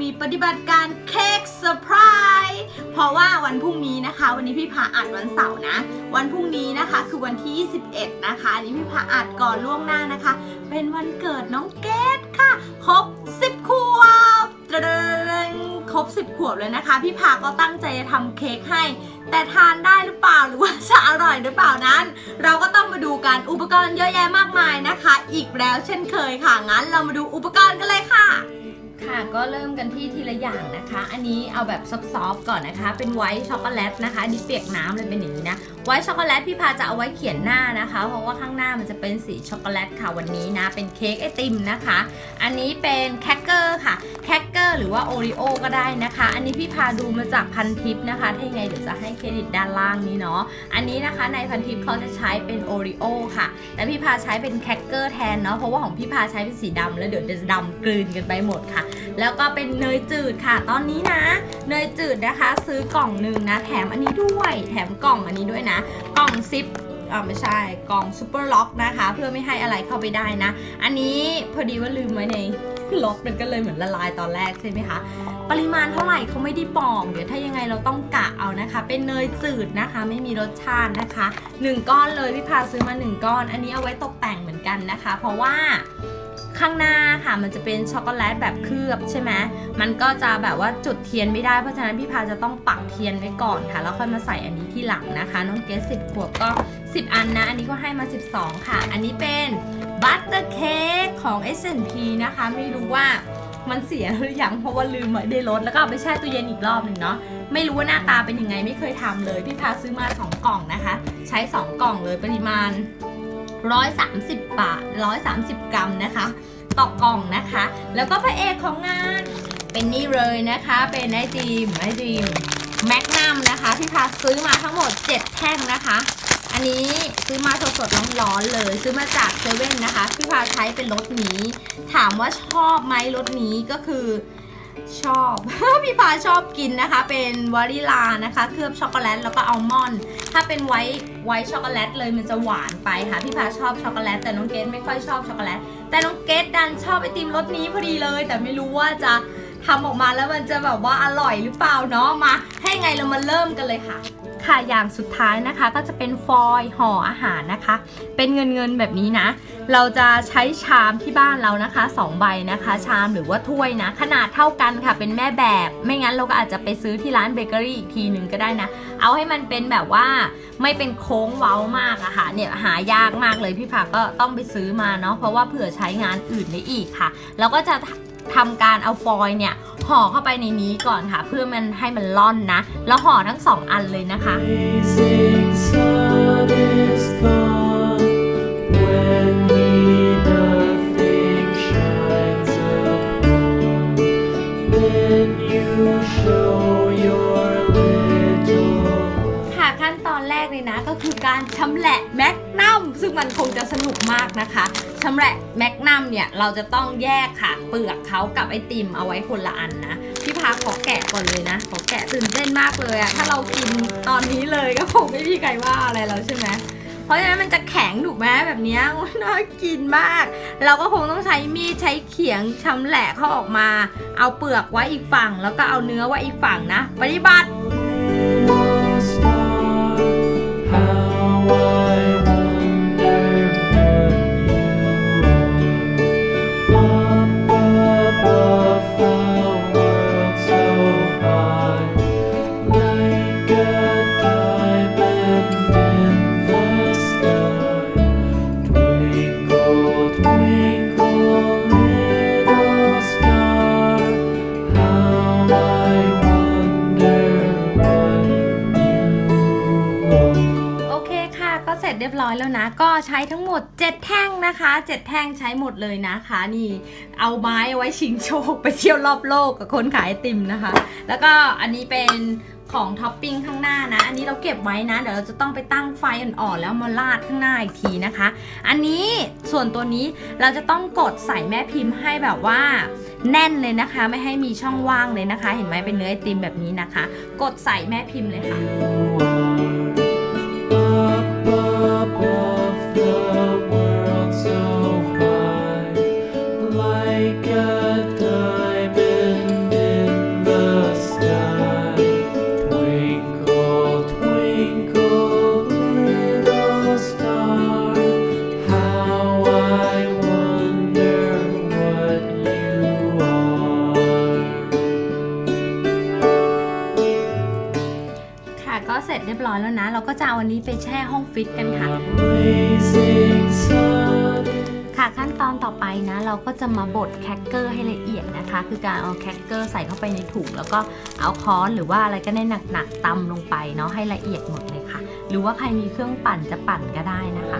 มีปฏิบัติการเค้กเซอร์ไพรส์เพราะว่าวันพรุ่งนี้นะคะ วันนี้พี่พาอัดวันเสาร์นะ วันพรุ่งนี้นะคะคือวันที่ 21 นะคะอันนี้พี่พาอัดก่อนล่วงหน้านะคะ เป็นวันเกิดน้องเกดค่ะครบ 10 ขวบตะเดงครบ 10 ขวบเลยนะคะ พี่พาก็ตั้งใจจะทำเค้กให้ แต่ทานได้หรือเปล่าหรือว่าจะอร่อยหรือเปล่านั้น เราก็ต้องมาดูกันอุปกรณ์เยอะแยะมากมายนะคะ อีกแล้วเช่นเคยค่ะงั้นเรามาดูอุปกรณ์กันเลยค่ะ ค่ะก็เริ่มกันที่ทีละอย่างนะคะ อันนี้เอาแบบซอฟๆก่อนนะคะ เป็นไวท์ช็อกโกแลตนะคะอันนี้เปียกน้ำเลยเป็นอย่างนี้นะไวท์ช็อกโกแลตพี่พาจะเอาไว้เขียนหน้านะคะ เพราะว่าข้างหน้ามันจะเป็นสีช็อกโกแลตค่ะวันนี้นะเป็นเค้กไอติมนะคะ อันนี้เป็นแคคเกอร์ค่ะแคคเกอร์หรือว่าโอริโอก็ได้นะคะ อันนี้พี่พาดูมาจากพันทิปนะคะถ้ายังไงเดี๋ยวจะให้เครดิตด้านล่างนี้เนาะอันนี้นะคะในพันทิปเขาจะใช้เป็นโอริโอค่ะ แต่พี่พาใช้เป็นแคคเกอร์แทนเนาะเพราะว่าของพี่พาใช้เป็นสีดำแล้วเดี๋ยวจะดำกลืนกันไปหมดค่ะแล้วก็เป็นเนยจืดค่ะ ตอนนี้นะ เนยจืดนะคะ ซื้อกล่องหนึ่งนะ แถมอันนี้ด้วย แถมกล่องอันนี้ด้วยนะ กล่องซิปอ่าไม่ใช่กล่องซูเปอร์ล็อกนะคะ เพื่อไม่ให้อะไรเข้าไปได้นะ อันนี้พอดีว่าลืมไว้ในรถมันก็เลยเหมือนละลายตอนแรกใช่ไหมคะปริมาณเท่าไหร่เขาไม่ได้บอกเดี๋ยวถ้ายังไงเราต้องกะเอานะคะ เป็นเนยจืดนะคะ ไม่มีรสชาตินะคะ 1 ก้อนเลยพี่พาซื้อมา 1 ก้อน อันนี้เอาไว้ตกแต่งเหมือนกันนะคะ เพราะว่า ข้างหน้าค่ะมันจะเป็นช็อกโกแลตแบบเคลือบใช่ไหมมันก็จะแบบว่าจุดเทียนไม่ได้เพราะฉะนั้นพี่พาจะต้องปักเทียนไว้ก่อนค่ะ แล้วค่อยมาใส่อันนี้ที่หลังนะคะ น้องเกสสิบขวบก็ 10 อันนะ อันนี้ก็ให้มา 12 ค่ะ อันนี้เป็นบัตเตอร์เค้กของ S&P นะคะ ไม่รู้ว่ามันเสียหรือยังเพราะว่าลืมไว้ในรถแล้วก็เอาไปแช่ตู้เย็นอีกรอบหนึ่งเนาะไม่รู้ว่าหน้าตาเป็นยังไงไม่เคยทำเลย พี่พาซื้อมา 2 กล่องนะคะ ใช้ 2 กล่องเลยปริมาณ 130 บาท 130 กรัมนะคะ ต่อกล่องนะคะ แล้วก็พระเอกของงานเป็นนี่เลยนะคะ เป็นไอติมไอติมแมกนัมนะคะพี่พาซื้อมาทั้งหมด 7 แท่งนะคะ อันนี้ซื้อมาสดๆร้อนๆเลย ซื้อมาจากเซเว่นนะคะ พี่พาใช้เป็นรสนี้ ถามว่าชอบไหมรสนี้ก็คือ ชอบ พี่พาชอบกินนะคะ เป็นวานิลานะคะ เคลือบช็อกโกแลตแล้วก็อัลมอนด์ถ้าเป็นไวท์ไวท์ช็อกโกแลตเลยมันจะหวานไปค่ะ พี่พาชอบช็อกโกแลตแต่น้องเกดไม่ค่อยชอบช็อกโกแลตแต่น้องเกดดันชอบไอติมรสนี้พอดีเลย แต่ไม่รู้ว่าจะทำออกมาแล้วมันจะแบบว่าอร่อยหรือเปล่าเนาะมา ให้ไงเรามาเริ่มกันเลยค่ะ ค่ะอย่างสุดท้ายนะคะก็จะเป็นฟอยล์ห่ออาหารนะคะ เป็นเงินเงินแบบนี้นะ เราจะใช้ชามที่บ้านเรานะคะ2ใบนะคะ ชามหรือว่าถ้วยนะ ขนาดเท่ากันค่ะ เป็นแม่แบบ ไม่งั้นเราก็อาจจะไปซื้อที่ร้านเบเกอรี่อีกทีหนึ่งก็ได้นะ เอาให้มันเป็นแบบว่าไม่เป็นโค้งเว้ามากอะค่ะเนี่ยหายากมากเลยพี่ผักก็ต้องไปซื้อมาเนาะเพราะว่าเผื่อใช้งานอื่นได้อีกค่ะ เราก็จะ ทำการเอาฟอยล์เนี่ยห่อเข้าไปในนี้ก่อนค่ะ เพื่อมันให้มันล่อนนะ แล้วห่อทั้งสองอันเลยนะคะ การชำแหละแมกนัมซึ่งมันคงจะสนุกมากนะคะชำแหละแมกนัมเนี่ยเราจะต้องแยกค่ะเปลือกเขากับไอติมเอาไว้คนละอันนะพี่พาขอแกะก่อนเลยนะขอแกะตื่นเต้นมากเลยอะถ้าเรากินตอนนี้เลยก็คงไม่มีใครว่าอะไรเราใช่ไหมเพราะฉะนั้นมันจะแข็งถูกไหมแบบนี้น่ากินมาก เราก็คงต้องใช้มีดใช้เขียงชำแหละเขาออกมา เอาเปลือกไว้อีกฝั่ง แล้วก็เอาเนื้อไว้อีกฝั่งนะ ปฏิบัติ นะคะ7แท่งใช้หมดเลยนะคะ นี่เอาไม้ไว้ชิงโชคไปเที่ยวรอบโลกกับคนขายไอติมนะคะ แล้วก็อันนี้เป็นของท็อปปิ้งข้างหน้านะ อันนี้เราเก็บไว้นะ เดี๋ยวเราจะต้องไปตั้งไฟอ่อนๆแล้วมาราดข้างหน้าอีกทีนะคะ อันนี้ส่วนตัวนี้เราจะต้องกดใส่แม่พิมพ์ให้แบบว่าแน่นเลยนะคะ ไม่ให้มีช่องว่างเลยนะคะ เห็นไหมเป็นเนื้อไอติมแบบนี้นะคะ กดใส่แม่พิมพ์เลยค่ะ จะเอาอันนี้ไปแช่ห้องฟิตกันค่ะ blazing sun. ค่ะขั้นตอนต่อไปนะ เราก็จะมาบดแครกเกอร์ให้ละเอียดนะคะ คือการเอาแครกเกอร์ใส่เข้าไปในถุงแล้วก็เอาค้อนหรือว่าอะไรก็ได้หนักๆตำลงไปเนาะให้ละเอียดหมดเลยค่ะ หรือว่าใครมีเครื่องปั่นจะปั่นก็ได้นะคะ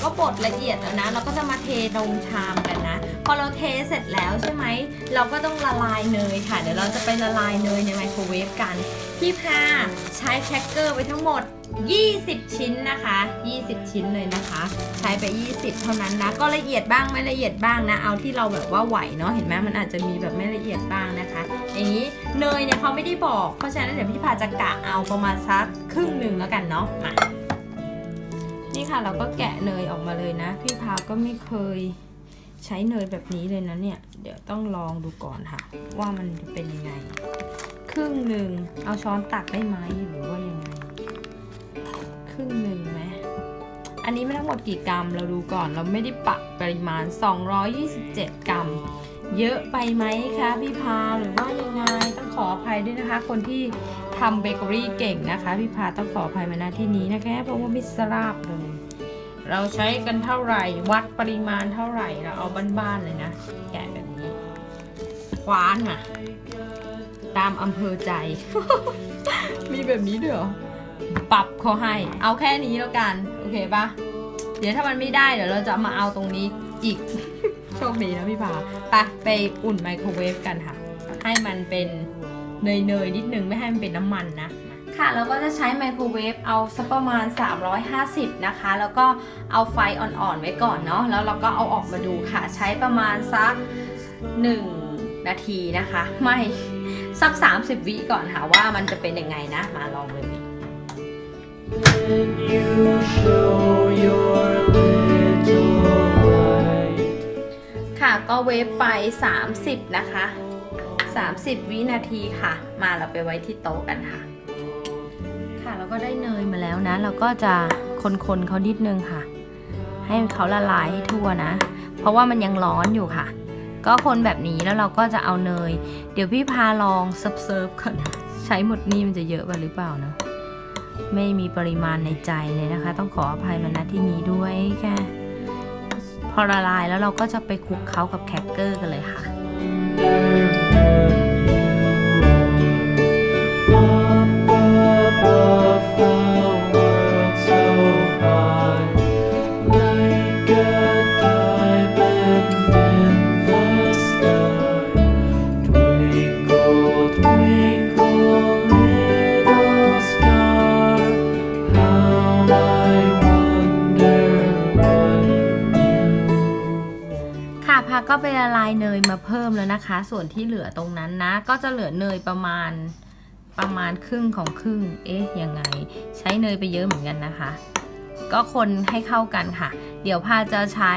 ค่ะแล้วก็บดละเอียดแล้วนะ เราก็จะมาเทลงชามกันนะ พอเราเทเสร็จแล้วใช่ไหม เราก็ต้องละลายเนยค่ะ เดี๋ยวเราจะไปละลายเนยในไมโครเวฟกัน พี่พาใช้แครกเกอร์ไปทั้งหมด 20 ชิ้นนะคะ 20 ชิ้นเลยนะคะ ใช้ไป 20 เท่านั้นนะ ก็ละเอียดบ้างไม่ละเอียดบ้างนะ เอาที่เราแบบว่าไหวเนาะ เห็นไหมมันอาจจะมีแบบไม่ละเอียดบ้างนะคะ อย่างนี้เนยเนี่ยเขาไม่ได้บอก เพราะฉะนั้นเดี๋ยวพี่พาจะกะเอาประมาณสักครึ่งหนึ่งแล้วกันเนาะ มา นี่ค่ะเราก็แกะเนยออกมาเลยนะ พี่พาก็ไม่เคยใช้เนยแบบนี้เลยนะเนี่ย เดี๋ยวต้องลองดูก่อนค่ะ ว่ามันจะเป็นยังไง ครึ่งหนึ่งเอาช้อนตักได้ไหมหรือว่ายังไง ครึ่งหนึ่งไหมอันนี้ไม่ทั้งหมดกี่กรัมเราดูก่อนเราไม่ได้ปรับปริมาณ 227 กรัม เยอะไปไหมคะพี่พาหรือว่ายังไงต้องขออภัยด้วยนะคะ คนที่ ทำเบเกอรี่เก่งนะคะพี่พาต้องขออภัยมาณที่นี้นะคะเพราะว่าไม่ทราบเลย เราใช้กันเท่าไหร่วัดปริมาณเท่าไหร่เราเอาบ้านๆเลยนะแกะแบบนี้คว้านอะ ตามอำเภอใจ มีแบบนี้เด้วยเหรอปรับเขาให้ เอาแค่นี้แล้วกัน โอเคปะเดี๋ยวถ้ามันไม่ได้เดี๋ยวเราจะมาเอาตรงนี้อีก โชคดีนะพี่พาไปไปอุ่นไมโครเวฟกันค่ะ ให้มันเป็น เนยๆนิดนึงไม่ให้มันเป็นน้ำมันนะค่ะเราก็จะใช้ไมโครเวฟเอาสักประมาณ 350 นะคะ แล้วก็เอาไฟอ่อนๆไว้ก่อนเนาะแล้วเราก็เอาออกมาดูค่ะ ใช้ประมาณสัก 1 นาทีนะคะ ไม่สัก 30 วิก่อนค่ะว่ามันจะเป็นยังไงนะ มาลองเลย When you show your little light. ค่ะก็เวฟไป 30 นะคะ 30 วินาทีค่ะ มาเราไปไว้ที่โต๊ะกันค่ะ ค่ะเราก็ได้เนยมาแล้วนะ เราก็จะคนๆเขานิดนึงค่ะ ให้เขาละลายให้ทั่วนะ เพราะว่ามันยังร้อนอยู่ค่ะ ก็คนแบบนี้แล้วเราก็จะเอาเนย เดี๋ยวพี่พาลองเซิร์ฟๆก่อนใช้หมดนี่มันจะเยอะไปหรือเปล่าเนาะไม่มีปริมาณในใจเลยนะคะ ต้องขออภัยมาณที่นี้ด้วยค่ะพอละลายแล้วเราก็จะไปคลุกเคล้ากับแครกเกอร์กันเลยค่ะ Amen. ายเนยมาเพิ่มแล้วนะคะ ส่วนที่เหลือตรงนั้นนะ ก็จะเหลือเนยประมาณประมาณครึ่งของครึ่ง เอ๊ะยังไง ใช้เนยไปเยอะเหมือนกันนะคะ ก็คนให้เข้ากันค่ะ เดี๋ยวพาจะใช้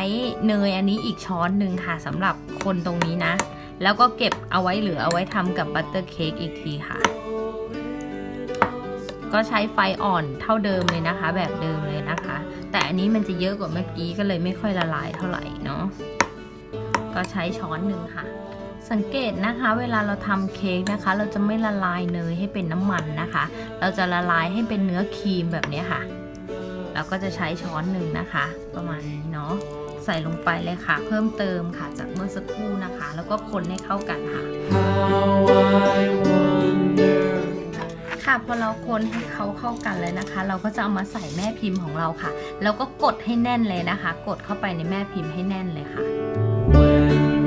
เนยอันนี้อีกช้อนหนึ่งค่ะสำหรับคนตรงนี้นะ แล้วก็เก็บเอาไว้เหลือเอาไว้ทำกับบัตเตอร์เค้กอีกทีค่ะ ก็ใช้ไฟอ่อนเท่าเดิมเลยนะคะ แบบเดิมเลยนะคะ แต่อันนี้มันจะเยอะกว่าเมื่อกี้ก็เลยไม่ค่อยละลายเท่าไหร่เนาะ ก็ใช้ช้อนหนึ่งค่ะ สังเกตนะคะ เวลาเราทำเค้กนะคะ เราจะไม่ละลายเนยให้เป็นน้ำมันนะคะ เราจะละลายให้เป็นเนื้อครีมแบบนี้ค่ะ เราก็จะใช้ช้อนหนึ่งนะคะ ประมาณนี้เนาะใส่ลงไปเลยค่ะ เพิ่มเติมค่ะจากเมื่อสักครู่นะคะ แล้วก็คนให้เข้ากันค่ะ ค่ะพอเราคนให้เขาเข้ากันเลยนะคะ เราก็จะเอามาใส่แม่พิมพ์ของเราค่ะ แล้วก็กดให้แน่นเลยนะคะ กดเข้าไปในแม่พิมพ์ให้แน่นเลยค่ะ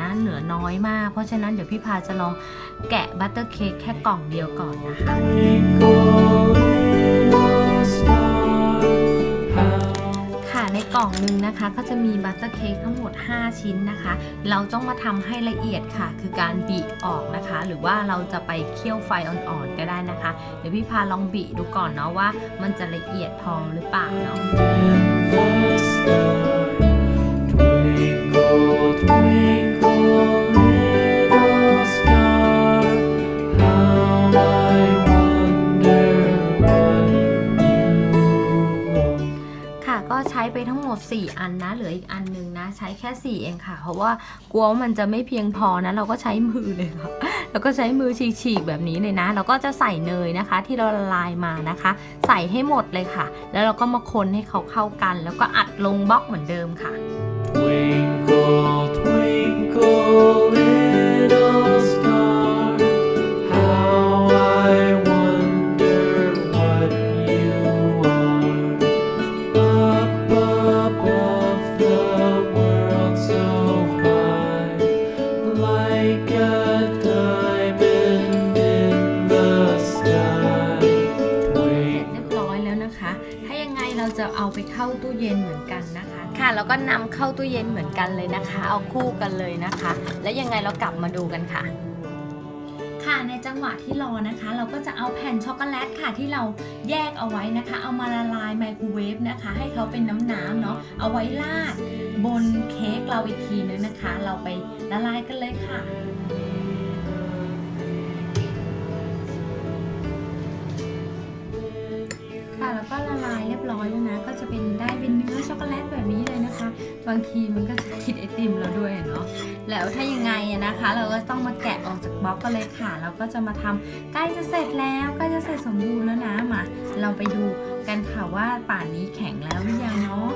นะเหลือน้อยมาก เพราะฉะนั้นเดี๋ยวพี่พาจะลองแกะบัตเตอร์เค้กแค่กล่องเดียวก่อนนะคะค่ะในกล่องหนึงนะคะก็จะมีบัตเตอร์เค้กทั้งหมด 5 ชิ้นนะคะ เราต้องมาทำให้ละเอียดค่ะ คือการบีออกนะคะ หรือว่าเราจะไปเคี่ยวไฟอ่อนๆก็ได้นะคะ เดี๋ยวพี่พาลองบีดูก่อนเนาะว่า มันจะละเอียดพอหรือเปล่าเนาะ Twinkle, twinkle, ไปทั้งหมด 4 อันนะ เหลืออีกอันนึงนะ ใช้แค่ 4 เองค่ะ เพราะว่ากลัวว่ามันจะไม่เพียงพอนะ เราก็ใช้มือเลยค่ะแล้วก็ใช้มือฉีกๆแบบนี้เลยนะ เราก็จะใส่เนยนะคะ ที่เราละลายมานะคะ ใส่ให้หมดเลยค่ะ แล้วเราก็มาคนให้เขาเข้ากัน แล้วก็อัดลงบล็อกเหมือนเดิมค่ะ Twinkle, twinkle, เราจะเอาไปเข้าตู้เย็นเหมือนกันนะคะ ค่ะ แล้วก็นำเข้าตู้เย็นเหมือนกันเลยนะคะ เอาคู่กันเลยนะคะ แล้วยังไงเรากลับมาดูกันค่ะ ค่ะในจังหวะที่รอนะคะ เราก็จะเอาแผ่นช็อกโกแลตค่ะที่เราแยกเอาไว้นะคะ เอามาละลายไมโครเวฟนะคะ ให้เขาเป็นน้ำๆเนาะเอาไว้ราดบนเค้กเราอีกทีนึงนะคะ เราไปละลายกันเลยค่ะค่ะแล้วก็ละลา ยเรียบร้อยแล้วนะ ก็จะเป็นได้เป็นเนื้อช็อกโกแลตแบบนี้เลยนะคะ บางทีมันก็จะติดไอติมเราด้วยเนาะแล้วถ้ายังไงนะคะ เราก็ต้องมาแกะออกจากบล็อกกันเลยค่ะ เราก็จะมาทำใกล้จะเสร็จแล้วใกล้จะเสร็จสมบูรณ์แล้วนะมาเราไปดูกันค่ะว่าป่านนี้แข็งแล้วหรือยังเนาะ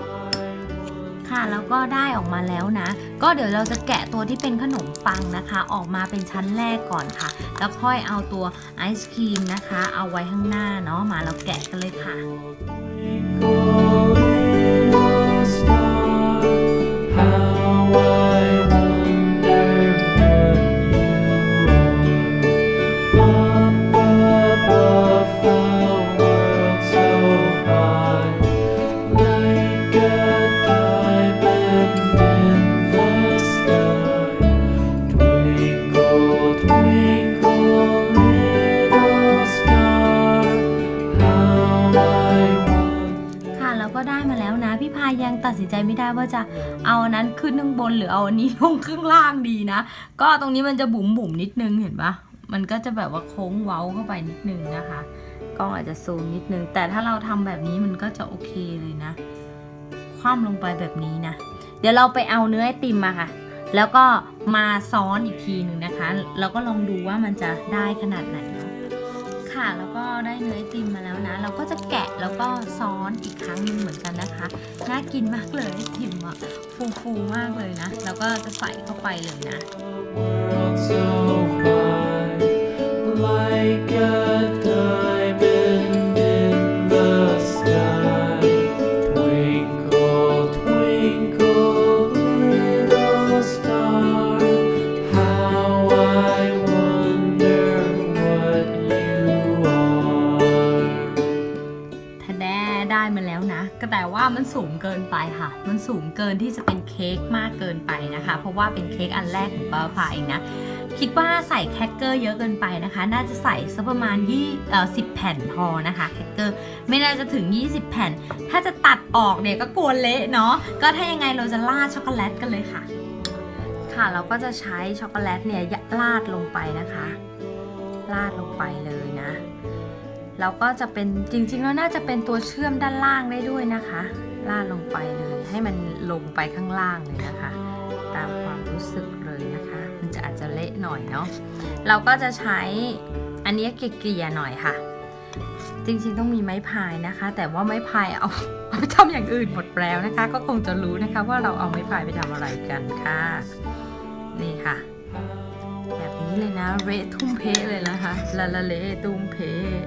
ค่ะแล้วก็ได้ออกมาแล้วนะ ก็เดี๋ยวเราจะแกะตัวที่เป็นขนมปังนะคะ ออกมาเป็นชั้นแรกก่อนค่ะ แล้วค่อยเอาตัวไอศครีมนะคะ เอาไว้ข้างหน้าเนาะมาเราแกะกันเลยค่ะ ลงข้างล่างดีนะ ก็ตรงนี้มันจะบุ๋มบุ๋มๆนิดนึงเห็นปะมันก็จะแบบว่าโค้งเว้าเข้าไปนิดนึงนะคะกล้องอาจจะซูมนิดนึง แต่ถ้าเราทำแบบนี้มันก็จะโอเคเลยนะ คว่ำลงไปแบบนี้นะ เดี๋ยวเราไปเอาเนื้อไอติมมาค่ะ แล้วก็มาซ้อนอีกทีหนึ่งนะคะ แล้วก็ลองดูว่ามันจะได้ขนาดไหนเนาะ ค่ะ แล้วก็ได้เนื้อติมมาแล้วนะ เราก็จะแกะแล้วก็ซ้อนอีกครั้งหนึงเหมือนกันนะคะ น่ากินมากเลยติมอะฟูฟูๆมากเลยนะ แล้วก็จะใส่เข้าไปเลยนะ like a dove. มันสูงเกินที่จะเป็นเค้กมากเกินไปนะคะ เพราะว่าเป็นเค้กอันแรกของป้าพาเองนะ คิดว่าใส่แครกเกอร์เยอะเกินไปนะคะ น่าจะใส่สักประมาณยี่เอ่อสิแผ่นพอนะคะแครกเกอร์ไม่น่าจะถึง 20 แผ่น ถ้าจะตัดออกเนี่ยก็กลัวเละเนาะก็ถ้ายังไงเราจะราดช็อกโกแลตกันเลยค่ะ ค่ะเราก็จะใช้ช็อกโกแลตเนี่ยราดลงไปนะคะราดลงไปเลยนะแล้วก็จะเป็นจริงๆแล้วน่าจะเป็นตัวเชื่อมด้านล่างได้ด้วยนะคะ ลาดลงไปเลย ให้มันลงไปข้างล่างเลยนะคะ ตามความรู้สึกเลยนะคะ มันจะอาจจะเละหน่อยเนาะเราก็จะใช้อันนี้เกลี่ยๆหน่อยค่ะ จริงๆต้องมีไม้พายนะคะ แต่ว่าไม้พายเอาเอาไปทำอย่างอื่นหมดแล้วนะคะ ก็คงจะรู้นะคะว่าเราเอาไม้พายไปทำอะไรกันค่ะ นี่ค่ะ แบบนี้เลยนะเละทุ่มเพเลยนะคะละละเละตุ้มเพะ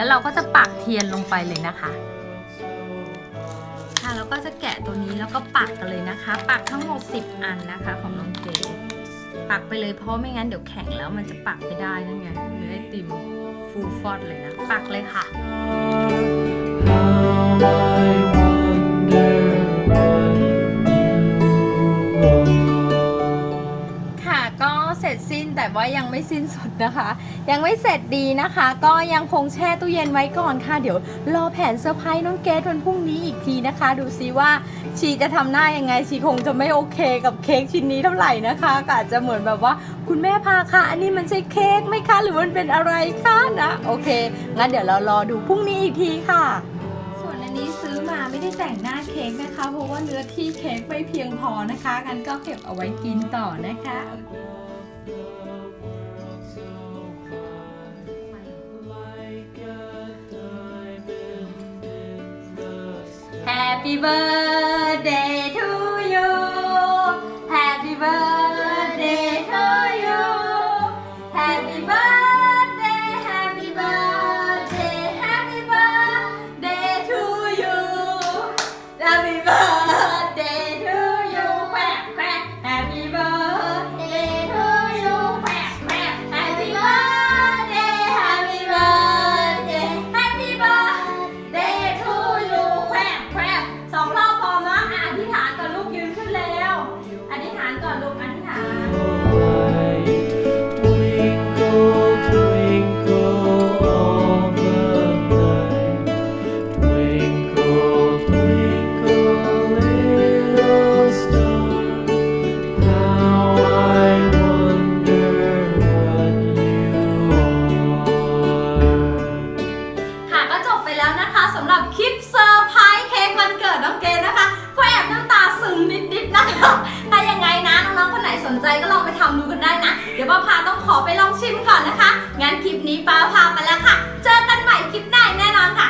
แล้วเราก็จะปักเทียนลงไปเลยนะคะค่ะแล้วก็จะแกะตัวนี้แล้วก็ปักกันเลยนะคะ ปักทั้งหมด 10 อันนะคะของน้องเก๋ปักไปเลยเพราะไม่งั้นเดี๋ยวแข็งแล้วมันจะปักไม่ได้นั่นไงเนื้อไอติมฟูฟอดเลยนะ ปักเลยค่ะ แต่ว่ายังไม่สิ้นสุดนะคะ ยังไม่เสร็จดีนะคะ ก็ยังคงแช่ตู้เย็นไว้ก่อนค่ะ เดี๋ยวรอแผนเซอร์ไพรส์น้องเกดวันพรุ่งนี้อีกทีนะคะ ดูซิว่าชีจะทำหน้ายังไง ชีคงจะไม่โอเคกับเค้กชิ้นนี้เท่าไหร่นะคะก็อาจจะเหมือนแบบว่าคุณแม่พาค่ะ อันนี้มันใช่เค้กไหมคะ หรือมันเป็นอะไรคะนะโอเคงั้นเดี๋ยวเรารอดูพรุ่งนี้อีกทีค่ะส่วนอันนี้ซื้อมาไม่ได้แต่งหน้าเค้กนะคะ เพราะว่าเนื้อที่เค้กไม่เพียงพอนะคะกันก็เก็บเอาไว้กินต่อนะคะ Happy birthday ทำดูกันได้นะ เดี๋ยวป้าพาต้องขอไปลองชิมก่อนนะคะ งั้นคลิปนี้ป้าพาไปแล้วค่ะ เจอกันใหม่คลิปหน้าแน่นอนค่ะ